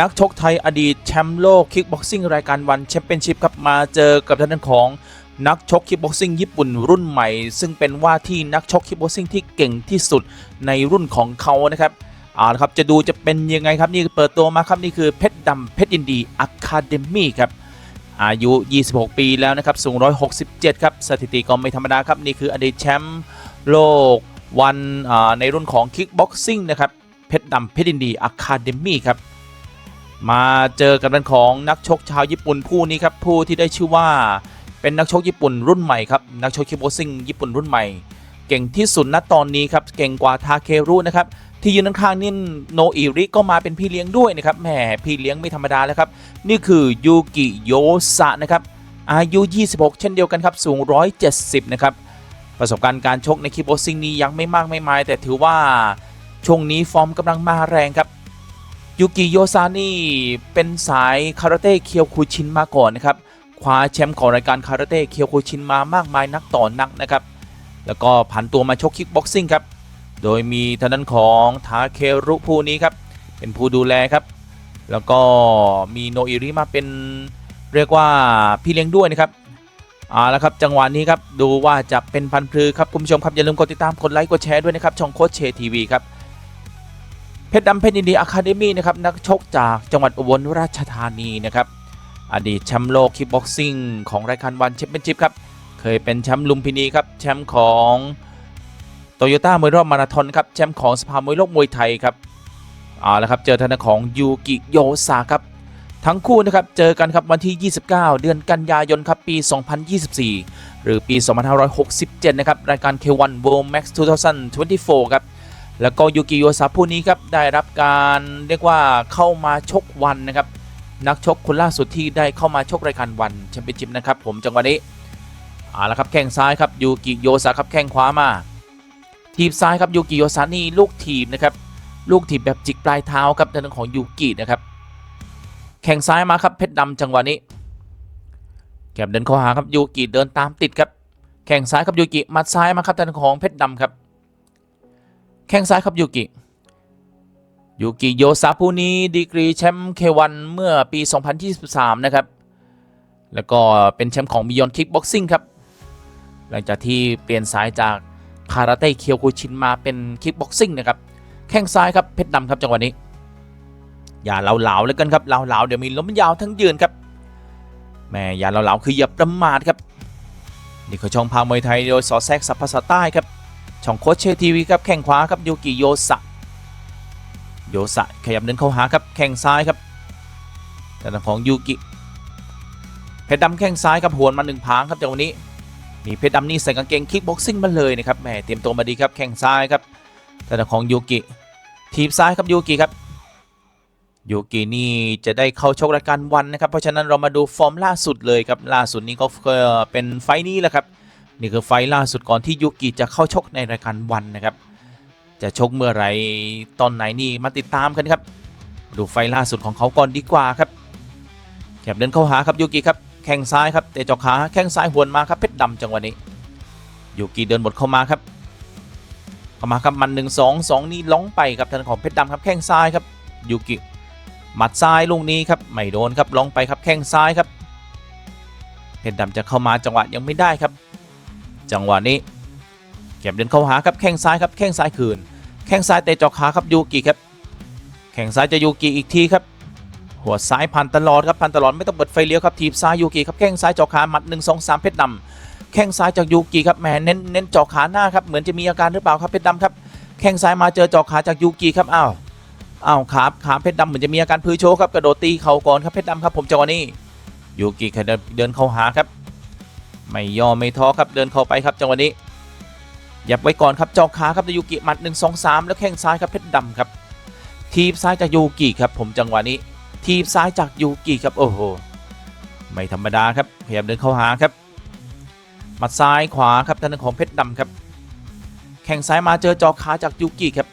นักชกไทยอดีตแชมป์โลกคิกบ็อกซิ่งรายการวันแชมเปี้ยนชิพครับมาเจอกับทางด้านของนักชกคิกบ็อกซิ่งญี่ปุ่นรุ่นใหม่ ซึ่งเป็นว่าที่นักชกคิกบ็อกซิ่งที่เก่งที่สุดในรุ่นของเขานะครับเอาละครับจะดูจะเป็นยังไงครับนี่เปิดตัวมาครับนี่คือเพชรดำเพชรยินดีอะคาเดมี่ครับอายุ 26 ปีแล้วนะครับสูง 167 ครับสถิติก็ไม่ธรรมดาครับนี่คืออดีตแชมป์โลกวันอ่าในรุ่นของคิกบ็อกซิ่งนะครับเพชรดำเพชรยินดีอะคาเดมี่ครับ มาเจอกับด้านของนักชกชาวญี่ปุ่นผู้นี้ครับผู้ที่ได้ชื่อว่าเป็นนักชกญี่ปุ่นรุ่นใหม่ครับนักชกคิกบ็อกซิ่งญี่ปุ่นรุ่นใหม่ เก่งที่สุดณตอนนี้ครับเก่งกว่าทาเครุนะครับที่ยืนข้างๆนี่โนอิริก็มาเป็นพี่เลี้ยงด้วยนะครับแหมพี่เลี้ยงไม่ธรรมดาแล้วครับนี่คือยูกิโยสะนะครับอายุ 26 เช่นเดียวกันครับสูง 170 นะครับประสบการณ์การชกในคิกบ็อกซิ่งนี้ยังไม่มากไม่มายแต่ถือว่าช่วงนี้ฟอร์มกำลังมาแรงครับ ยูกิโยซานี่เป็นสายคาราเต้เคียวคูชินมาก่อนนะครับคว้าแชมป์ของรายการคาราเต้เคียวคูชินมามากมายนักต่อนักนะครับแล้วก็ผันตัวมาชกคิกบ็อกซิ่งครับโดยมีทางด้านของทาเครุผู้นี้ครับเป็นผู้ดูแลครับ แล้วก็มีโนอิริมาเป็นเรียกว่าพี่เลี้ยงด้วยนะครับเอาละครับจังหวะนี้ครับดูว่าจะเป็นพันธุ์พลือครับคุณผู้ชมครับอย่าลืมกดติดตามกดไลค์กดแชร์ด้วยนะครับช่องโคชเชทีวีครับ เพชรดำเพชรยินดีอะคาเดมี่นะครับนักชกจากจังหวัดอุบลราชธานีนะครับอดีตแชมป์โลกคิกบ็อกซิ่งของรายการวันแชมเปี้ยนชิพครับเคยเป็นแชมป์ลุมพินีครับแชมป์ของโตโยต้ามวยรอบมาราธอนครับแชมป์ของสภามวยโลกมวยไทยครับเอาละครับเจอทางด้านของยูกิโยซาครับทั้งคู่นะครับเจอกันครับวันที่ 29 เดือนกันยายนครับปี 2024 หรือปี 2567 นะครับรายการ K1 World Max 2024 ครับ แล้วก็ยูกิโยซาผู้นี้ครับได้รับการเรียกว่าเข้ามาชกวันนะครับนักชกคนล่าสุดที่ได้เข้ามาชกรายการวันแชมเปี้ยนชิพนะครับผมจังหวะนี้เอาละครับแข้งซ้ายครับยูกิโยซาครับแข้งขวามา ทีบซ้ายครับยูกิโยซานี่ลูกทีบนะครับลูกทีบแบบจิกปลายเท้าครับทางด้านของยูกินะครับแข้งซ้ายมาครับเพชรดำจังหวะนี้แกมเดินเข้าหาครับยูกิเดินตามติดครับแข้งซ้ายครับยูกิมัดซ้ายมาครับทางด้านของเพชรดำครับ แข้งซ้ายครับยูกิยูกิโยซาผู้นี้ดีกรีแชมป์เควันเมื่อปี 2023 นะครับ แล้วก็เป็นแชมป์ของมิยอนคิกบ็อกซิ่งครับ หลังจากที่เปลี่ยนสายจากคาราเต้เคียวคูชินมาเป็นคิกบ็อกซิ่งนะครับ แข้งซ้ายครับเพชรดำครับจังหวะนี้ อย่าเหลาๆเลยกันครับเหลาๆเดี๋ยวมีล้มยาวทั้งยืนครับแม่อย่าเหลาๆคืออย่าประมาทครับนี่คือช่องพามวยไทยโดยสอแซกสัพพะสใต้ครับ ช่องโคชเชทีวีครับแข้งขวาครับยูกิโยสะโยสะขยับเดินเข้าหาครับแข้งซ้ายครับแต่ของยูกิเพชรดำแข้งซ้ายครับหวนมาหนึ่งพางครับจากวันนี้มีเพชรดำนี่ใส่กางเกงคิกบ็อกซิ่งมาเลยนะครับแหมเตรียมตัวมาดีครับแข้งซ้ายครับแต่ของยูกิทีบซ้ายครับยูกิครับยูกินี่จะได้เข้าชกรายการวันนะครับเพราะฉะนั้นเรามาดูฟอร์มล่าสุดเลยครับล่าสุดนี้ก็เป็นไฟนี้แหละครับ นี่คือไฟล่าสุดก่อนที่ยูกิจะเข้าชกในรายการวันนะครับ จะชกเมื่อไรตอนไหนนี่มาติดตามกันครับ ดูไฟล่าสุดของเขาก่อนดีกว่าครับแคบเดินเข้าหาครับยูกิครับแข้งซ้ายครับเตะจอกขาแข้งซ้ายหวนมาครับเพชรดำจังหวะนี้ยูกิเดินบทเข้ามาครับเข้ามาครับมันหนึ่งสองสองนี่ล้องไปครับทางของเพชรดำครับแข้งซ้ายครับยูกิหมัดซ้ายลูกนี้ครับไม่โดนครับล้องไปครับแข้งซ้ายครับเพชรดำจะเข้ามาจังหวะยังไม่ได้ครับ จังหวะนี้ เก็บเดินเข้าหาครับแข้งซ้ายครับแข้งซ้ายคืน แข้งซ้ายเตะจาะขาครับยูกิครับ แข้งซ้ายจะยูกิอีกทีครับหัวซ้ายพันตลอดครับพันตลอดไม่ต้องเปิดไฟเลี้ยวครับทีบซ้ายยูกิครับแข้งซ้ายจาะขาหมัดหนึ่งสองสามเพชรดำแข้งซ้ายจากยูกิครับแหมเน้นเน้นจาะขาหน้าครับเหมือนจะมีอาการหรือเปล่าครับเพชรดำครับแข้งซ้ายมาเจอจาะขาจากยูกิครับอ้าวอ้าวขาขาเพชรดำเหมือนจะมีอาการพื้นโชครับกระโดดตีเข่าก่อนครับเพชรดำครับผมจังหวะนี้ยูกิเดินเดินเข้าหาครับ ไม่ยอมไม่ท้อครับเดินเข้าไปครับจังหวะนี้ยับไว้ก่อนครับจอขาครับยูกิหมัด1 2 3 แล้วแข้งซ้ายครับเพชรดำครับ ทีบซ้ายจากยูกิครับ ผมจังหวะนี้ ทีบซ้ายจากยูกิครับโอ้โหไม่ธรรมดาครับพยายามเดินเข้าหาครับหมัดซ้ายขวาครับทางด้านของเพชรดำครับ แข้งซ้ายมาเจอจอขาจากยูกิครับ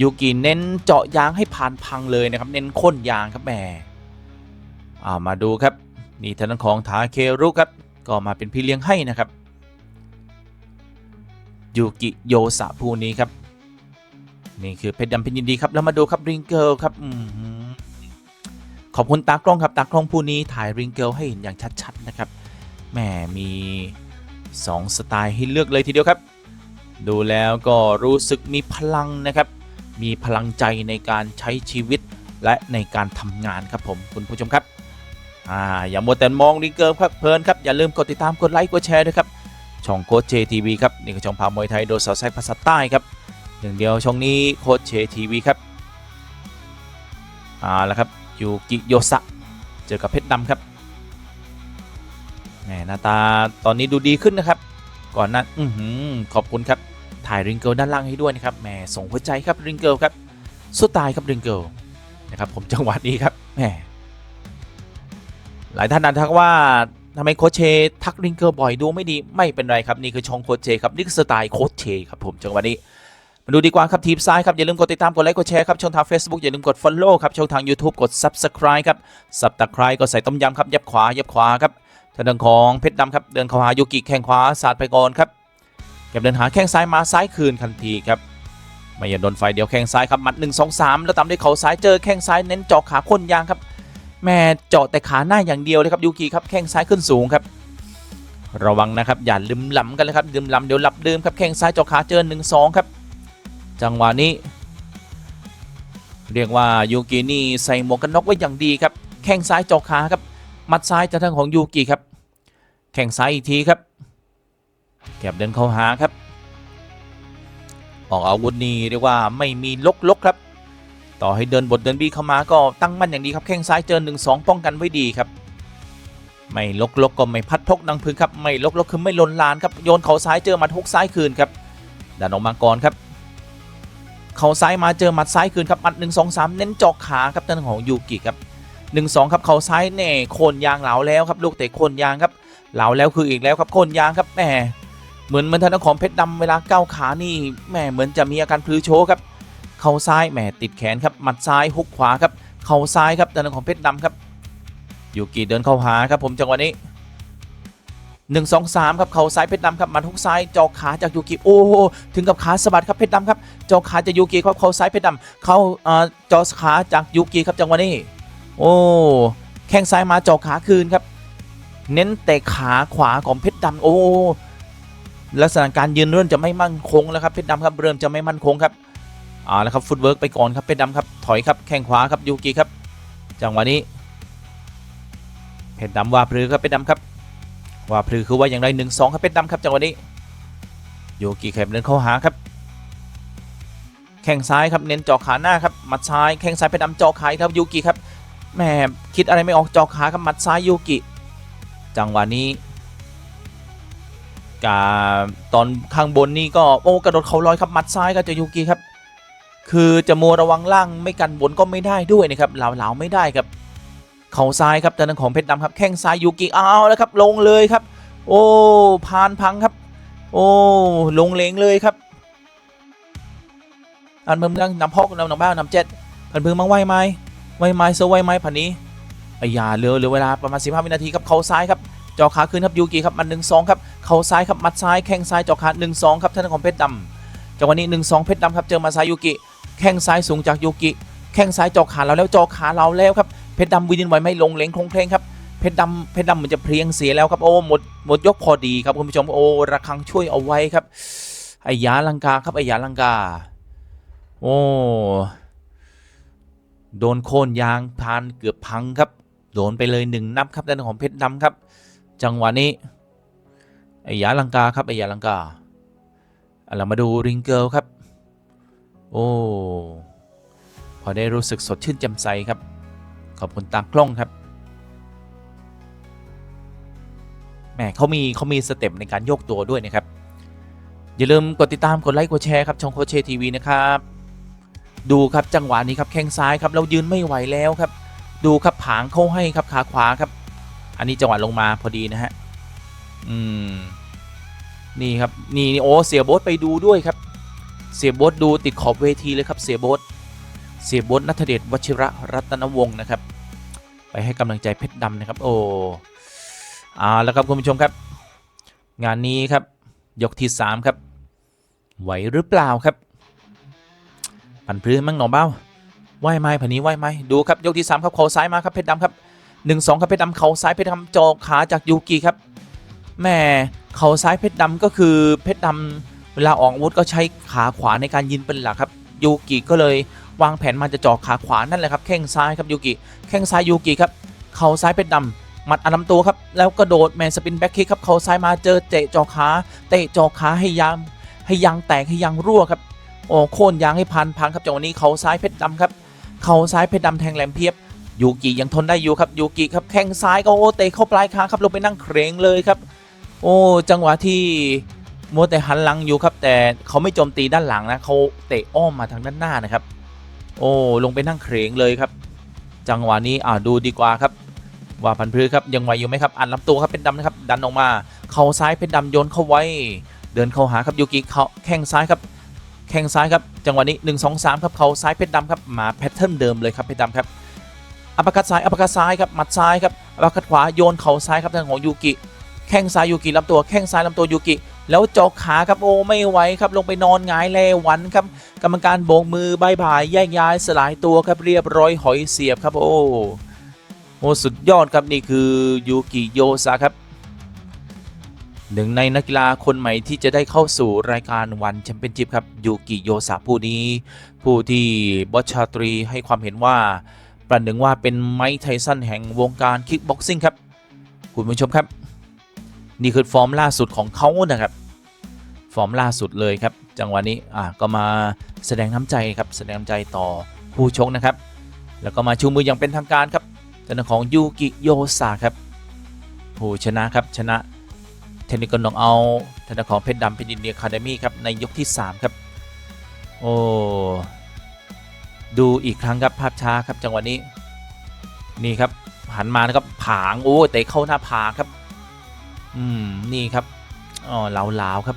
ยูกิเน้นเจาะยางให้ผ่านพังเลยนะครับ เน้นข้นยางครับแหมอ่ามาดูครับนี่ทางด้านของทาเครุครับ ก็มาเป็นพี่เลี้ยงให้นะครับยูกิโยสะผู้นี้ครับ นี่คือเพชรดำเพชรยินดีครับ แล้วมาดูครับริงเกิลครับอืมอบคุณตากล้องครับตากล้องผู้นี้ถ่ายริงเกิลให้เห็นอย่างชัดๆนะครับแหมมี 2 สไตล์ให้เลือกเลยทีเดียวครับ ดูแล้วก็รู้สึกมีพลังนะครับ มีพลังใจในการใช้ชีวิตและในการทำงานครับผมคุณผู้ชมครับ อ่าอย่ามัวแต่มองริงเกิลครับเพลินครับอย่าลืมกดติดตามกดไลค์กดแชร์ด้วยครับช่องโค้ชเจทีวีครับนี่คือช่องพามวยไทยโดยสอดแทรกภาษาใต้ครับหนึ่งเดียวช่องนี้โค้ชเจทีวีครับอ่าแล้วครับยูกิโยสะเจอกับเพชรดำครับแหมหน้าตาตอนนี้ดูดีขึ้นนะครับ ก่อนนั้นอื้อหือขอบคุณครับถ่ายริงเกิลด้านล่างให้ด้วยนะครับแหมส่งหัวใจครับริงเกิลครับสุดตายครับริงเกิลนะครับผมจังหวะนี้ครับแหม หลายท่านอาจทักว่าทำไมโคชเชทักริงเกิลบ่อยดูไม่ดีไม่เป็นไรครับนี่คือช่องโคชเชครับนี่คือสไตล์โคชเชครับผมจังหวะนี้มาดูดีกว่าครับทีมซ้ายครับอย่าลืมกดติดตามกดไลค์กดแชร์ครับช่องทาง Facebook อย่าลืมกด Follow ครับช่องทาง YouTube กด Subscribe ครับ Subscribe ก็ใส่ต้มยำครับยับขวายับขวาครับทางด้านของเพชรดำครับเดินเข้าหายูกิแข้งขวาสาดไปก่อนครับเก็บเดินหาแข้งซ้ายมาซ้ายคืนทันทีครับไม่อย่าโดนไฟเดียวแข้งซ้ายครับหมัด1 2 3 แล้วตามด้วยเข่าซ้ายเจอแข้งซ้ายเน้นจาะขาค้นยางครับ แม่เจาะแต่ขาหน้าอย่างเดียวเลยครับยูกิครับแข้งซ้ายขึ้นสูงครับ ระวังนะครับอย่าลืมล้ำกันเลยครับลืมล้ำเดี๋ยวหลับลืมครับแข้งซ้ายเจาะขาเจอ1 2ครับ จังหวะนี้เรียกว่ายูกินี่ใส่หมวกกันน็อกไว้อย่างดีครับแข้งซ้ายเจาะขาครับมัดซ้ายจากทางของยูกิครับแข้งซ้ายอีกทีครับแก็บเดินเข้าหาครับ ออกอาวุธนี่เรียกว่าไม่มีลกลกครับ ต่อให้เดินบทเดินบีเข้ามาก็ตั้งมั่นอย่างดีครับแข้งซ้ายเจอหนึ่งสองป้องกันไว้ดีครับ ไม่ลกลกก็ไม่พัดพกดังพื้นครับไม่ลกลกคือไม่ลนลานครับโยนเขาซ้ายเจอหมัดฮุกซ้ายคืนครับดันออกมาก่อนครับเข่าซ้ายมาเจอหมัดซ้ายคืนครับหมัด1 2 3เน้นจาะขาครับท่านของยูกิครับ1 2ครับเข่าซ้ายเน่โคนยางเหลาแล้วครับลูกเตะโคนยางครับเหลาแล้วคืออีกแล้วครับโคนยางครับแหมเหมือนเหมือนท่านของเพชรดำเวลาก้าวขานี่แหมเหมือนจะมีอาการพลือโชว์ครับ เข่าซ้ายแหมติดแขนครับหมัดซ้ายฮุกขวาครับเข่าซ้ายครับท่านของเพชรดำครับยูกิเดินเข้าหาครับผมจังหวะนี้หนึ่งสองสามครับเข่าซ้ายเพชรดำครับหมัดฮุกซ้ายเจาะขาจากยูกิโอ้โหถึงกับขาสะบัดครับเพชรดำครับเจาะขาจากยูกิครับเข่าซ้ายเพชรดำเขาเอ่อเจาะขาจากยูกิครับจังหวะนี้ โอ้แข้งซ้ายมาเจาะขาคืนครับ เน้นแต่ขาขวาของเพชรดำโอ้ลักษณะการยืนเริ่มจะไม่มั่นคงแล้วครับเพชรดำครับเริ่มจะไม่มั่นคงครับ อาละครับฟุตเวิร์กไปก่อนครับเพชรดำครับถอยครับแข้งขวาครับยูกิครับจังหวะนี้เพชรดำว่าพลือครับเพชรดำครับว่าพลือคือว่าอย่างไรหนึ่งสองครับเพชรดำครับจังหวะนี้ยูกิแคบเดินเข้าหาครับ แข้งซ้ายครับเน้นจาะขาหน้าครับมัดซ้ายแข้งซ้ายไปดำจาะขาครับยูกิครับแหมคิดอะไรไม่ออกจาะขาครับมัดซ้ายยูกิ จังหวะนี้กาตอนข้างบนนี่ก็โอ้กระโดดเขาลอยครับมัดซ้ายก็จะยูกิครับ คือจะมัวระวังล่างไม่กันบนก็ไม่ได้ด้วยนะครับเหลาเหลาไม่ได้ครับเข่าซ้ายครับทางด้านของเพชรดำครับแข้งซ้ายยูกิเอาแล้วครับลงเลยครับ โอ้พานพังครับ โอ้ลงเลงเลยครับ อันเพิ่มเรื่งนำพอกนำหนังบ้านำเจ็ดพันเพิ่งมังไหวไหมไหวไหมเซอร์ไหวไหมพันนี้ไอ้ยาเหลือเหลือเวลาประมาณ 15 วินาทีครับเข่าซ้ายครับจอขาคืนครับยูกิครับมันหนึ่งสองครับเข่าซ้ายครับมัดซ้ายแข้งซ้ายจอขาหนึ่งสองครับท่านของเพชรดำจังหวะนี้หนึ่งสองเพชรดำครับเจอมาซ้ายยูกิ แข้งซ้ายสูงจากยูกิแข้งซ้ายจอขาเราแล้วจอขาเราแล้วครับเพชรดำวินินไหวไม่ลงเลงคงเพลงครับเพชรดำเพชรดำเหมือนจะเพลียงเสียแล้วครับโอ้หมดหมดยกพอดีครับคุณผู้ชมโอ้ระฆังช่วยเอาไว้ครับไอ้ยาลังกาครับไอ้ยาลังกา โอ้โดนโค่นยางพานเกือบพังครับโดนไปเลยหนึ่งนับครับด้านของเพชรดำครับ จังหวะนี้ไอ้ยาลังกาครับไอ้ยาลังกาเอาเรามาดูริงเกิลครับ โอ้ พอได้รู้สึกสดชื่นแจ่มใสครับ ขอบคุณตากล้องครับแหมเขามีเขามีสเต็ปในการโยกตัวด้วยนะครับ อย่าลืมกดติดตามกดไลค์กดแชร์ครับช่องโคชเชทีวีนะครับ ดูครับจังหวะนี้ครับแข้งซ้ายครับเรายืนไม่ไหวแล้วครับ ดูครับผางเข้าให้ครับขาขวาครับ อันนี้จังหวะลงมาพอดีนะฮะอืมนี่ครับนี่นี่โอ้เสียโบ๊ทไปดูด้วยครับ เสียโบ๊ทดูติดขอบเวทีเลยครับเสียโบ๊ทเสียโบ๊ทนัทเดชวชิระรัตนวงศ์นะครับ ไปให้กำลังใจเพชรดำนะครับ โอ้อาแล้วครับคุณผู้ชมครับ งานนี้ครับ ยกที่ 3 ครับ ไหวหรือเปล่าครับ ปั่นพื้นมั่งหนอเบ้าไหวไหมผันนี้ไหวไหมดูครับยกที่สามครับเข่าซ้ายมาครับเพชรดำครับหนึ่งสองครับเพชรดำเข่าซ้ายเพชรดำจาะขาจากยูกิครับแม่เข่าซ้ายเพชรดำก็คือเพชรดำ วลาออกอาวุธก็ใช้ขาขวาในการยิงเป็นหลักครับยูกิก็เลยวางแผนมาจะเจาะขาขวานั่นแหละครับแข้งซ้ายครับยูกิแข้งซ้ายยูกิครับเข่าซ้ายเพชรดำหมัดอันลำตัวครับแล้วกระโดดแมนสปินแบ็คคิกครับเข่าซ้ายมาเจอเตะเจาะขาเตะเจาะขาให้ยางให้ยางแตกให้ยางรั่วครับโอ้โค่นยางให้พันพังครับจังหวะนี้เข่าซ้ายเพชรดำครับเข่าซ้ายเพชรดำแทงแหลมเพียบยูกิยังทนได้อยู่ครับยูกิครับแข้งซ้ายก็โอ้เตะเข้าปลายคางครับลงไปนั่งเครงเลยครับ โอ้จังหวะที่ มัวแต่หันหลังอยู่ครับ แต่เขาไม่โจมตีด้านหลังนะเขาเตะอ้อมมาทางด้านหน้านะครับ โอ้ลงไปนั่งเครงเลยครับ จังหวะนี้อ่าดูดีกว่าครับ ว่าพันพืชครับยังไหวอยู่ไหมครับอันลำตัวครับเป็นดำนะครับ ดันออกมา เข่าซ้ายเป็นดำโยนเข้าไว้ เดินเข้าหาครับยูกิเขาแข้งซ้ายครับ แข้งซ้ายครับ จังหวะนี้1 2 3ครับเข่าซ้ายเพชรดำครับมาแพทเทิร์นเดิมเลยครับเพชรดำครับอัปคัดซ้ายอัปคัดซ้ายครับหมัดซ้ายครับอัปคัดขวาโยนเข่าซ้ายครับทางของยูกิแข้งซ้ายยูกิลำตัวแข้งซ้ายลำตัวยูกิ แล้วจอกขาครับโอ้ไม่ไหวครับลงไปนอนหงายแลวันครับ กรรมการโบกมือบายบายแยกย้ายสลายตัวครับเรียบร้อยหอยเสียบครับโอ้โอ้สุดยอดครับนี่คือยูกิโยซาครับหนึ่งในนักกีฬาคนใหม่ที่จะได้เข้าสู่รายการวันแชมเปี้ยนชิพครับยูกิโยสะผู้นี้ ผู้ที่บอชาตรีให้ความเห็นว่า ประหนึ่งว่าเป็นไมค์ไทสันแห่งวงการคิกบ็อกซิ่งครับ คุณผู้ชมครับ นี่คือฟอร์มล่าสุดของเขานะครับ ฟอร์มล่าสุดเลยครับ จังหวะนี้อะก็มาแสดงน้ำใจครับแสดงน้ำใจต่อผู้ชกนะครับ แล้วก็มาชูมืออย่างเป็นทางการครับทางของยูกิโยสะครับผู้ชนะครับชนะเทคนิคกนองเอาธนาของเพชรดำเพชรินเดียคาเดมี่ครับในยกที่ 3 ครับ โอ้ดูอีกครั้งครับภาพช้าครับจังหวะนี้นี่ครับหันมานะครับผางโอ้เตะเข้าหน้าผาครับ อืม นี่ครับอ๋อเหลาๆครับ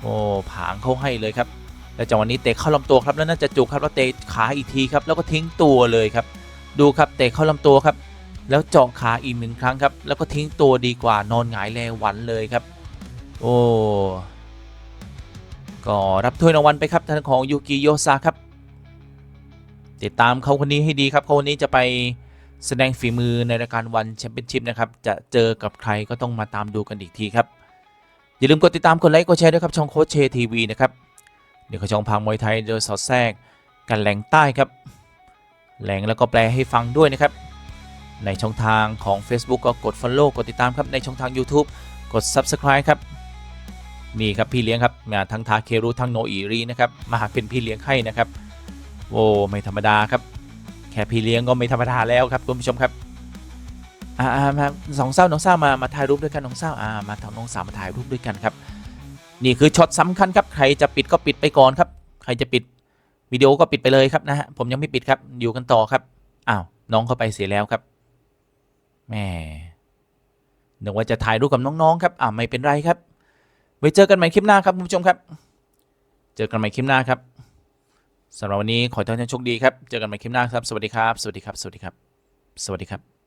โอ้ผางเข้าให้เลยครับ แล้วจังหวะนี้เตะเข้าลำตัวครับแล้วน่าจะจุกครับแล้วเตะขาอีกทีครับ แล้วก็ทิ้งตัวเลยครับ ดูครับเตะเข้าลำตัวครับ แล้วเจาะขาอีกหนึ่งครั้งครับ แล้วก็ทิ้งตัวดีกว่านอนหงายแลหวันเลยครับ โอ้ก็รับถ้วยรางวัลไปครับท่านของยูกิโยซาครับ ติดตามเขาคนนี้ให้ดีครับเขาคนนี้จะไป แสดงฝีมือในรายการวันแชมเปี้ยนชิพนะครับ จะเจอกับใครก็ต้องมาตามดูกันอีกทีครับ อย่าลืมกดติดตามกดไลค์กดแชร์ด้วยครับช่องโค้ชเชทีวีนะครับ เดี๋ยวขาช่องพังมวยไทยโดยสอดแทรกกันแหลงใต้ครับแหลงแล้วก็แปลให้ฟังด้วยนะครับ ในช่องทางของ Facebook ก็กด Follow กดติดตามครับในช่องทาง YouTube กด Subscribe ครับนี่ครับพี่เลี้ยงครับมาทั้งทาเครุทั้งโนอีรีนะครับมาเป็นพี่เลี้ยงให้นะครับโอ้ไม่ธรรมดาครับ ค่พี่เลี้ยงก็ไม่ธรรมดาแล้วครับคุณผู้ชมครับอ่ามาสองเศร้าน้องเศร้ามามาถ่ายรูปด้วยกันน้องเศร้าอ่ามาทำน้องสาวมาถ่ายรูปด้วยกันครับ นี่คือช็อตสำคัญครับใครจะปิดก็ปิดไปก่อนครับ ใครจะปิดวิดีโอก็ปิดไปเลยครับนะฮะผมยังไม่ปิดครับอยู่กันต่อครับอ้าวน้องเข้าไปเสียแล้วครับแม่นึกว่าจะถ่ายรูปกับน้องๆครับอ่าไม่เป็นไรครับไว้เจอกันใหม่คลิปหน้าครับคุณผู้ชมครับ เจอกันใหม่คลิปหน้าครับ สำหรับวันนี้ขอให้ทุกท่านโชคดีครับ เจอกันใหม่คลิปหน้าครับ สวัสดีครับ สวัสดีครับ สวัสดีครับ สวัสดีครับ